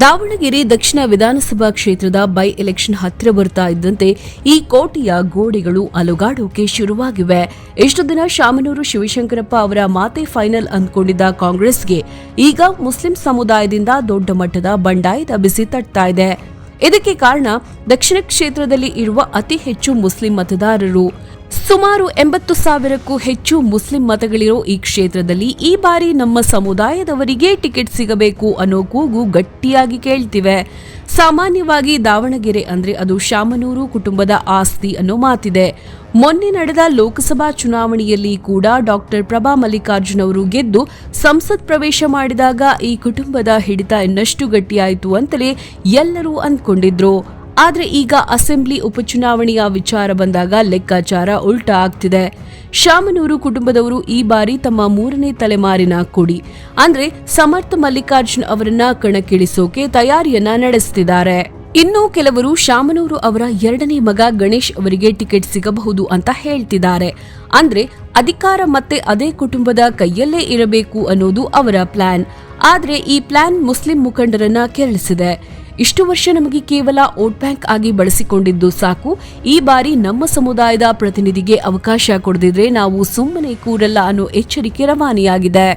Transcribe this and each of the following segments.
ದಾವಣಗೆರೆ ದಕ್ಷಿಣ ವಿಧಾನಸಭಾ ಕ್ಷೇತ್ರದ by election ಹತ್ತಿರ ಬರ್ತಾ ಇದ್ದಂತೆ ಈ ಕೋಟೆಯ ಗೋಡೆಗಳು ಅಲುಗಾಡೋಕೆ ಶುರುವಾಗಿವೆ. ಇಷ್ಟು ದಿನ ಶಾಮನೂರು ಶಿವಶಂಕರಪ್ಪ ಅವರ ಮಾತೆ ಫೈನಲ್ ಅಂದ್ಕೊಂಡಿದ್ದ ಕಾಂಗ್ರೆಸ್ಗೆ ಈಗ ಮುಸ್ಲಿಂ ಸಮುದಾಯದಿಂದ ದೊಡ್ಡ ಮಟ್ಟದ ಬಂಡಾಯದ ಬಿಸಿ ತಟ್ತಾ ಇದೆ. ಇದಕ್ಕೆ ಕಾರಣ ದಕ್ಷಿಣ ಕ್ಷೇತ್ರದಲ್ಲಿ ಇರುವ ಅತಿ ಹೆಚ್ಚು ಮುಸ್ಲಿಂ ಮತದಾರರು. ಸುಮಾರು ಎಂಬತ್ತು ಸಾವಿರಕ್ಕೂ ಹೆಚ್ಚು ಮುಸ್ಲಿಂ ಮತಗಳಿರೋ ಈ ಕ್ಷೇತ್ರದಲ್ಲಿ ಈ ಬಾರಿ ನಮ್ಮ ಸಮುದಾಯದವರಿಗೆ ಟಿಕೆಟ್ ಸಿಗಬೇಕು ಅನ್ನೋ ಕೂಗು ಗಟ್ಟಿಯಾಗಿ ಕೇಳ್ತಿವೆ. ಸಾಮಾನ್ಯವಾಗಿ ದಾವಣಗೆರೆ ಅಂದ್ರೆ ಅದು ಶಾಮನೂರು ಕುಟುಂಬದ ಆಸ್ತಿ ಅನ್ನೋ ಮಾತಿದೆ. ಮೊನ್ನೆ ನಡೆದ ಲೋಕಸಭಾ ಚುನಾವಣೆಯಲ್ಲಿ ಕೂಡ ಡಾಕ್ಟರ್ ಪ್ರಭಾ ಮಲ್ಲಿಕಾರ್ಜುನ್ ಅವರು ಗೆದ್ದು ಸಂಸತ್ ಪ್ರವೇಶ ಮಾಡಿದಾಗ ಈ ಕುಟುಂಬದ ಹಿಡಿತ ಇನ್ನಷ್ಟು ಗಟ್ಟಿಯಾಯಿತು ಅಂತಲೇ ಎಲ್ಲರೂ ಅಂದ್ಕೊಂಡಿದ್ರು. ಆದ್ರೆ ಈಗ ಅಸೆಂಬ್ಲಿ ಉಪಚುನಾವಣೆಯ ವಿಚಾರ ಬಂದಾಗ ಲೆಕ್ಕಾಚಾರ ಉಲ್ಟಾ ಆಗ್ತಿದೆ. ಶಾಮನೂರು ಕುಟುಂಬದವರು ಈ ಬಾರಿ ತಮ್ಮ ಮೂರನೇ ತಲೆಮಾರಿನ ಕೊಡಿ. ಅಂದ್ರೆ ಸಮರ್ಥ ಮಲ್ಲಿಕಾರ್ಜುನ್ ಅವರನ್ನ ಕಣಕ್ಕಿಳಿಸೋಕೆ ತಯಾರಿಯನ್ನ ನಡೆಸುತ್ತಿದ್ದಾರೆ ಇನ್ನು ಕೆಲವರು ಶಾಮನೂರು ಅವರ ಎರಡನೇ ಮಗ ಗಣೇಶ್ ಅವರಿಗೆ ಟಿಕೆಟ್ ಸಿಗಬಹುದು ಅಂತ ಹೇಳ್ತಿದ್ದಾರೆ. ಅಂದ್ರೆ ಅಧಿಕಾರ ಮತ್ತೆ ಅದೇ ಕುಟುಂಬದ ಕೈಯಲ್ಲೇ ಇರಬೇಕು ಅನ್ನೋದು ಅವರ ಪ್ಲಾನ್. ಆದ್ರೆ ಈ ಪ್ಲಾನ್ ಮುಸ್ಲಿಂ ಮುಖಂಡರನ್ನ ಕೆರಳಿಸಿದೆ. ಇಷ್ಟು ವರ್ಷ ನಮಗೆ ಕೇವಲ ವೋಟ್ ಬ್ಯಾಂಕ್ ಆಗಿ ಬಳಸಿಕೊಂಡಿದ್ದು ಸಾಕು. ಈ ಬಾರಿ ನಮ್ಮ ಸಮುದಾಯದ ಪ್ರತಿನಿಧಿಗೆ ಅವಕಾಶ ಕೊಡದಿದ್ರೆ ನಾವು ಸುಮ್ಮನೆ ಕೂರಲ್ಲ ಅನ್ನೋ ಎಚ್ಚರಿಕೆ ರವಾನೆಯಾಗಿದೆ.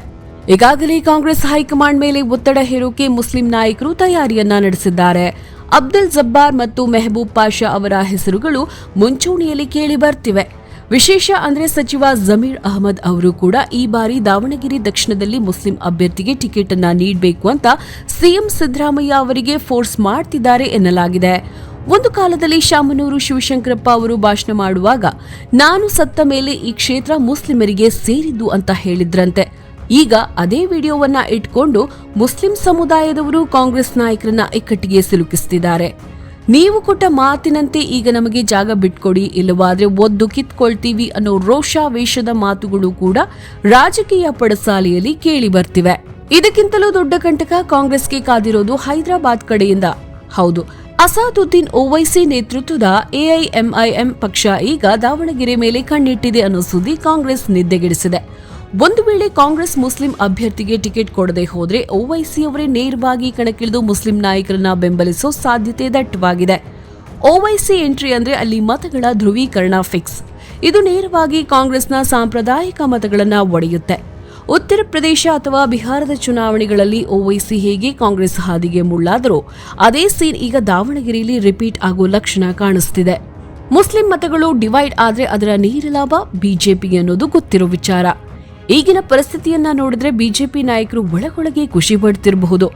ಈಗಾಗಲೇ ಕಾಂಗ್ರೆಸ್ ಹೈಕಮಾಂಡ್ ಮೇಲೆ ಒತ್ತಡ ಹೇರೋಕೆ ಮುಸ್ಲಿಂ ನಾಯಕರು ತಯಾರಿಯನ್ನ ನಡೆಸಿದ್ದಾರೆ. ಅಬ್ದುಲ್ ಜಬ್ಬಾರ್ ಮತ್ತು ಮೆಹಬೂಬ್ ಪಾಷಾ ಅವರ ಹೆಸರುಗಳು ಮುಂಚೂಣಿಯಲ್ಲಿ ಕೇಳಿ ಬರ್ತಿವೆ. ವಿಶೇಷ ಅಂದ್ರೆ ಸಚಿವ ಜಮೀರ್ ಅಹಮದ್ ಅವರು ಕೂಡ ಈ ಬಾರಿ ದಾವಣಗೆರೆ ದಕ್ಷಿಣದಲ್ಲಿ ಮುಸ್ಲಿಂ ಅಭ್ಯರ್ಥಿಗೆ ಟಿಕೆಟ್ ಅನ್ನ ನೀಡಬೇಕು ಅಂತ ಸಿಎಂ ಸಿದ್ದರಾಮಯ್ಯ ಅವರಿಗೆ ಫೋರ್ಸ್ ಮಾಡ್ತಿದ್ದಾರೆ ಎನ್ನಲಾಗಿದೆ. ಒಂದು ಕಾಲದಲ್ಲಿ ಶಾಮನೂರು ಶಿವಶಂಕರಪ್ಪ ಅವರು ಭಾಷಣ ಮಾಡುವಾಗ, ನಾನು ಸತ್ತ ಮೇಲೆ ಈ ಕ್ಷೇತ್ರ ಮುಸ್ಲಿಮರಿಗೆ ಸೇರಿದ್ದು ಅಂತ ಹೇಳಿದ್ರಂತೆ. ಈಗ ಅದೇ ವಿಡಿಯೋವನ್ನ ಇಟ್ಕೊಂಡು ಮುಸ್ಲಿಂ ಸಮುದಾಯದವರು ಕಾಂಗ್ರೆಸ್ ನಾಯಕರನ್ನ ಇಕ್ಕಟ್ಟಿಗೆ ಸಿಲುಕಿಸುತ್ತಿದ್ದಾರೆ ನೀವು ಕೊಟ್ಟ ಮಾತಿನಂತೆ ಈಗ ನಮಗೆ ಜಾಗ ಬಿಟ್ಕೊಡಿ, ಇಲ್ಲವಾದ್ರೆ ಒದ್ದು ಕಿತ್ಕೊಳ್ತೀವಿ ಅನ್ನೋ ರೋಷಾವೇಶದ ಮಾತುಗಳು ಕೂಡ ರಾಜಕೀಯ ಪಡಸಾಲೆಯಲ್ಲಿ ಕೇಳಿ ಬರ್ತಿವೆ. ಇದಕ್ಕಿಂತಲೂ ದೊಡ್ಡ ಕಂಟಕ ಕಾಂಗ್ರೆಸ್ಗೆ ಕಾದಿರೋದು ಹೈದರಾಬಾದ್ ಕಡೆಯಿಂದ. ಹೌದು, ಅಸಾದುದ್ದೀನ್ ಓವೈಸಿ ನೇತೃತ್ವದ ಎಐಎಂಐಎಂ ಪಕ್ಷ ಈಗ ದಾವಣಗೆರೆ ಮೇಲೆ ಕಣ್ಣಿಟ್ಟಿದೆ ಅನ್ನೋ ಸುದ್ದಿ ಕಾಂಗ್ರೆಸ್ ನಿದ್ದೆಗೆಡಿಸಿದೆ. ಒಂದು ವೇಳೆ ಕಾಂಗ್ರೆಸ್ ಮುಸ್ಲಿಂ ಅಭ್ಯರ್ಥಿಗೆ ಟಿಕೆಟ್ ಕೊಡದೆ ಹೋದ್ರೆ ಓವೈಸಿ ಅವರೇ ನೇರವಾಗಿ ಕಣಕ್ಕಿಳಿದು ಮುಸ್ಲಿಂ ನಾಯಕರನ್ನ ಬೆಂಬಲಿಸೋ ಸಾಧ್ಯತೆ ದಟ್ಟವಾಗಿದೆ. ಓವೈಸಿ ಎಂಟ್ರಿ ಅಂದ್ರೆ ಅಲ್ಲಿ ಮತಗಳ ಧ್ರುವೀಕರಣ ಫಿಕ್ಸ್. ಇದು ನೇರವಾಗಿ ಕಾಂಗ್ರೆಸ್ನ ಸಾಂಪ್ರದಾಯಿಕ ಮತಗಳನ್ನ ಒಡೆಯುತ್ತೆ. ಉತ್ತರ ಪ್ರದೇಶ ಅಥವಾ ಬಿಹಾರದ ಚುನಾವಣೆಗಳಲ್ಲಿ ಓವೈಸಿ ಹೇಗೆ ಕಾಂಗ್ರೆಸ್ ಹಾದಿಗೆ ಮುಳ್ಳಾದರೂ ಅದೇ ಸೀನ್ ಈಗ ದಾವಣಗೆರೆಯಲ್ಲಿ ರಿಪೀಟ್ ಆಗೋ ಲಕ್ಷಣ ಕಾಣಿಸ್ತಿದೆ. ಮುಸ್ಲಿಂ ಮತಗಳು ಡಿವೈಡ್ ಆದರೆ ಅದರ ನೇರ ಲಾಭ ಬಿಜೆಪಿ ಅನ್ನೋದು ಗೊತ್ತಿರೋ ವಿಚಾರ. ಈಗಿನ ಪರಿಸ್ಥಿತಿಯನ್ನ ನೋಡಿದ್ರೆ ಬಿಜೆಪಿ ನಾಯಕರು ಒಳಗೊಳಗೆ ಖುಷಿ ಪಡ್ತಿರಬಹುದು.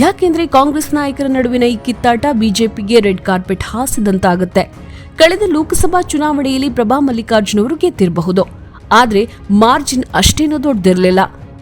ಯಾಕೆಂದ್ರೆ ಕಾಂಗ್ರೆಸ್ ನಾಯಕರ ನಡುವಿನ ಈ ಕಿತ್ತಾಟ ಬಿಜೆಪಿಗೆ ರೆಡ್ ಕಾರ್ಪೆಟ್ ಹಾಸಿದಂತಾಗುತ್ತೆ. ಕಳೆದ ಲೋಕಸಭಾ ಚುನಾವಣೆಯಲ್ಲಿ ಪ್ರಭಾ ಮಲ್ಲಿಕಾರ್ಜುನ್ ಅವರು ಗೆದ್ದಿರಬಹುದು. ಆದ್ರೆ ಮಾರ್ಜಿನ್ ಅಷ್ಟೇನೂ ದೊಡ್ಡದಿರಲಿಲ್ಲ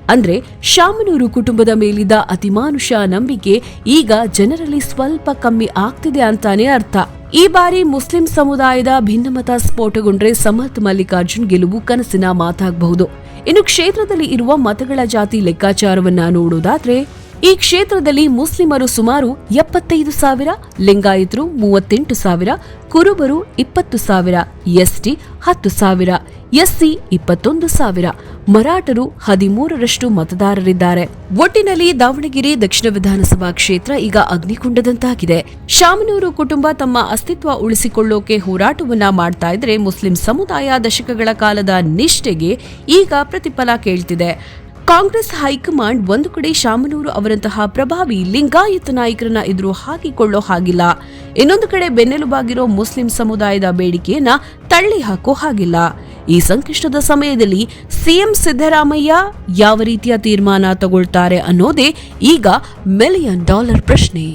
ಅಂದ್ರೆ ಶಾಮನೂರು ಕುಟುಂಬದ ಮೇಲಿದ್ದ ಅತಿಮಾನುಷ ನಂಬಿಕೆ ಈಗ ಜನರಲ್ಲಿ ಸ್ವಲ್ಪ ಕಮ್ಮಿ ಆಗ್ತಿದೆ ಅಂತಾನೆ ಅರ್ಥ. ಈ ಬಾರಿ ಮುಸ್ಲಿಂ ಸಮುದಾಯದ ಭಿನ್ನಮತ ಸ್ಫೋಟಗೊಂಡ್ರೆ ಸಮರ್ಥ್ ಮಲ್ಲಿಕಾರ್ಜುನ್ ಗೆಲುವು ಕನಸಿನ ಮಾತಾಗಬಹುದು. ಇನ್ನು ಕ್ಷೇತ್ರದಲ್ಲಿ ಇರುವ ಮತಗಳ ಜಾತಿ ಲೆಕ್ಕಾಚಾರವನ್ನ ನೋಡೋದಾದ್ರೆ ಈ ಕ್ಷೇತ್ರದಲ್ಲಿ ಮುಸ್ಲಿಮರು ಸುಮಾರು ಎಪ್ಪತ್ತೈದು ಸಾವಿರ, ಲಿಂಗಾಯತರು ಮೂವತ್ತೆಂಟು ಸಾವಿರ, ಕುರುಬರು ಇಪ್ಪತ್ತು ಸಾವಿರ, ಎಸ್ಟಿ ಹತ್ತು ಸಾವಿರ, ಎಸ್ಸಿ ಇಪ್ಪತ್ತೊಂದು ಸಾವಿರ, ಮರಾಠರು ಹದಿಮೂರರಷ್ಟು ಮತದಾರರಿದ್ದಾರೆ. ಒಟ್ಟಿನಲ್ಲಿ ದಾವಣಗೆರೆ ದಕ್ಷಿಣ ವಿಧಾನಸಭಾ ಕ್ಷೇತ್ರ ಈಗ ಅಗ್ನಿಕುಂಡದಂತಾಗಿದೆ. ಶಾಮನೂರು ಕುಟುಂಬ ತಮ್ಮ ಅಸ್ತಿತ್ವ ಉಳಿಸಿಕೊಳ್ಳೋಕೆ ಹೋರಾಟವನ್ನ ಮಾಡ್ತಾ ಇದ್ರೆ ಮುಸ್ಲಿಂ ಸಮುದಾಯ ದಶಕಗಳ ಕಾಲದ ನಿಷ್ಠೆಗೆ ಈಗ ಪ್ರತಿಫಲ ಕೇಳ್ತಿದೆ. ಕಾಂಗ್ರೆಸ್ ಹೈಕಮಾಂಡ್ ಒಂದು ಕಡೆ ಶಾಮನೂರು ಅವರಂತಹ ಪ್ರಭಾವಿ ಲಿಂಗಾಯತ ನಾಯಕರನ್ನ ಎದುರು ಹಾಕಿಕೊಳ್ಳೋ ಹಾಗಿಲ್ಲ. ಇನ್ನೊಂದು ಕಡೆ ಬೆನ್ನೆಲುಬಾಗಿರೋ ಮುಸ್ಲಿಂ ಸಮುದಾಯದ ಬೇಡಿಕೆಯನ್ನ ತಳ್ಳಿ ಹಾಕೋ ಹಾಗಿಲ್ಲ. ಈ ಸಂಕಷ್ಟದ ಸಮಯದಲ್ಲಿ ಸಿಎಂ ಸಿದ್ದರಾಮಯ್ಯ ಯಾವ ರೀತಿಯ ತೀರ್ಮಾನ ತಗೊಳ್ತಾರೆ ಅನ್ನೋದೇ ಈಗ ಮಿಲಿಯನ್ ಡಾಲರ್ ಪ್ರಶ್ನೆ.